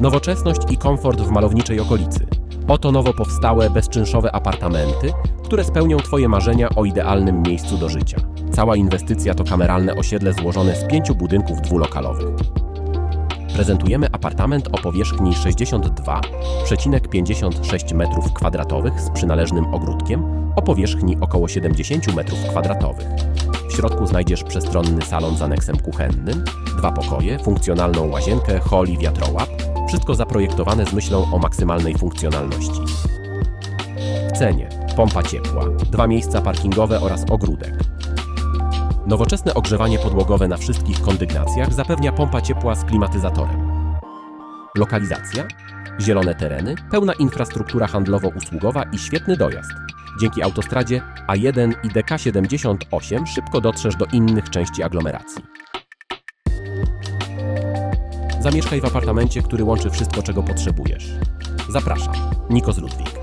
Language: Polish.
Nowoczesność i komfort w malowniczej okolicy. Oto nowo powstałe, bezczynszowe apartamenty, które spełnią Twoje marzenia o idealnym miejscu do życia. Cała inwestycja to kameralne osiedle złożone z pięciu budynków dwulokalowych. Prezentujemy apartament o powierzchni 62,56 m2 z przynależnym ogródkiem o powierzchni około 70 m2. W środku znajdziesz przestronny salon z aneksem kuchennym, dwa pokoje, funkcjonalną łazienkę, hol i wiatrołap. Wszystko zaprojektowane z myślą o maksymalnej funkcjonalności. W cenie pompa ciepła, dwa miejsca parkingowe oraz ogródek. Nowoczesne ogrzewanie podłogowe na wszystkich kondygnacjach zapewnia pompa ciepła z klimatyzatorem. Lokalizacja? Zielone tereny, pełna infrastruktura handlowo-usługowa i świetny dojazd. Dzięki autostradzie A1 i DK78 szybko dotrzesz do innych części aglomeracji. Zamieszkaj w apartamencie, który łączy wszystko, czego potrzebujesz. Zapraszam, Nikos Ludwik.